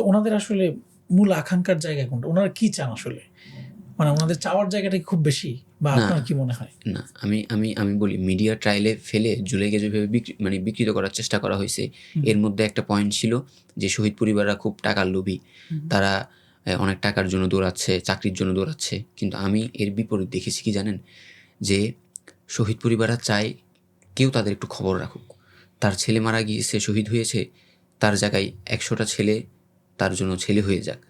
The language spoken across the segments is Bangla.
তো ওনাদের আসলে মূল আকাঙ্ক্ষার জায়গা কোনটা? ওনারা কি চান আসলে? মানে ওনাদের চাওয়ার জায়গাটা খুব বেশি? বা আপনার কি মনে হয়? না আমি আমি আমি বলি মিডিয়া ট্রায়ালে ফেলে জুলাইকে যেভাবে বিক্রি মানে বিকৃত করার চেষ্টা করা হয়েছে এর মধ্যে একটা পয়েন্ট ছিল যে শহীদ পরিবাররা খুব টাকার লোভী। তারা অনেক টাকার জন্য দৌড়াচ্ছে চাকরির জন্য দৌড়াচ্ছে। কিন্তু আমি এর বিপরীত দেখেছি কি জানেন? যে শহীদ পরিবাররা চায় কেউ তাদের একটু খবর রাখুক। তার ছেলে মারা গিয়েছে শহীদ হয়েছে তার জায়গায় একশোটা ছেলে তার জন্য ছেলে হয়ে যাক।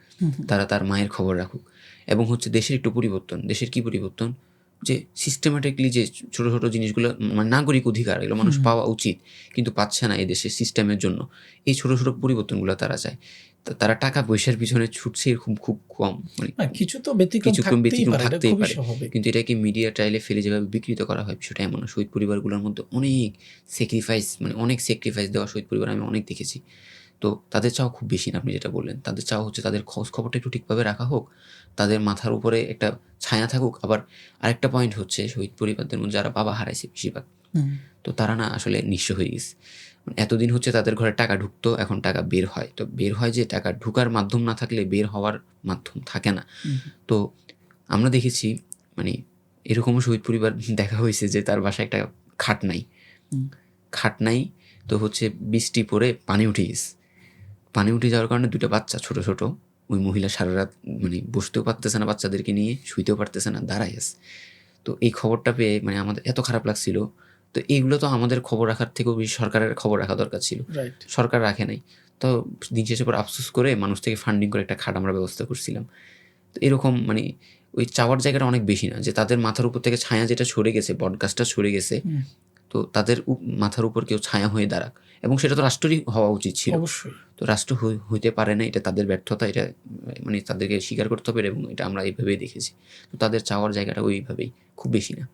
তারা তার মায়ের খবর রাখুক। এবং হচ্ছে দেশের একটু পরিবর্তন দেশের কি পরিবর্তন? যে সিস্টেমেটিকলি যে ছোট ছোট জিনিসগুলো মানে নাগরিক অধিকার এগুলো মানুষ পাওয়া উচিত কিন্তু পাচ্ছে না এই দেশের সিস্টেমের জন্য। এই ছোট ছোট পরিবর্তনগুলো তারা চায়। তারা টাকা পয়সার পিছনে ছুটছে এরকম খুব কম মানে কিছু তো ব্যতিক্রম ব্যতিক্রম থাকতেই পারে। কিন্তু এটাকে মিডিয়া ট্রায়ালে ফেলে যেভাবে বিকৃত করা হয় সেটা এমন। শহীদ পরিবারগুলোর মধ্যে অনেক স্যাক্রিফাইস মানে অনেক স্যাক্রিফাইস দেওয়া শহীদ পরিবার আমি অনেক দেখেছি। তো তাদের চাও খুব বেশি না আপনি যেটা বললেন। তাদের চাও হচ্ছে তাদের খোঁজ খবরটা একটু ঠিকভাবে রাখা হোক তাদের মাথার উপরে একটা ছায়া থাকুক। আবার আরেকটা পয়েন্ট হচ্ছে শহীদ পরিবারদের মধ্যে যারা বাবা হারাইছে বেশিরভাগ তো তারা না আসলে নিঃস্ব হয়ে গেছে। মানে এতদিন হচ্ছে তাদের ঘরে টাকা ঢুকতো এখন টাকা বের হয়। তো বের হয় যে টাকা ঢুকার মাধ্যম না থাকলে বের হওয়ার মাধ্যম থাকে না। তো আমরা দেখেছি মানে এরকমও শহীদ পরিবার দেখা হয়েছে যে তার বাসায় একটা খাট নাই। খাট নাই তো হচ্ছে বৃষ্টি পড়ে পানি উঠে গেছে। পানি উঠে যাওয়ার কারণে দুটো বাচ্চা ছোট ছোট। ওই মহিলা সারা রাত মানে বসতেও পারতেছে না বাচ্চাদেরকে নিয়ে শুইতেও পারতেছে না দাঁড়াই আছে। তো এই খবরটা পেয়ে মানে আমাদের এত খারাপ লাগছিল। তো এইগুলো তো আমাদের খবর রাখার থেকেও বেশি সরকারের খবর রাখা দরকার ছিল। সরকার রাখে নাই। তো দিন শেষে পর আফসোস করে মানুষ থেকে ফান্ডিং করে একটা খাট আমরা ব্যবস্থা করছিলাম। তো এরকম মানে ওই চাওয়ার জায়গাটা অনেক বেশি না। যে তাদের মাথার উপর থেকে ছায়া যেটা সরে গেছে বটগাছটা সরে গেছে তো তাদের মাথার উপর কেউ ছায়া হয়ে দাঁড়াক। এবং সেটা তো রাষ্ট্রই হওয়া উচিত ছিল। অবশ্যই। তো রাষ্ট্র হই- হইতে পারে না, এটা তাদের ব্যর্থতা, এটা মানে তাদেরকে স্বীকার করতে হবে, এবং এটা আমরা এইভাবেই দেখেছি। তো তাদের চাওয়ার জায়গাটা ওইভাবেই, খুব বেশি না।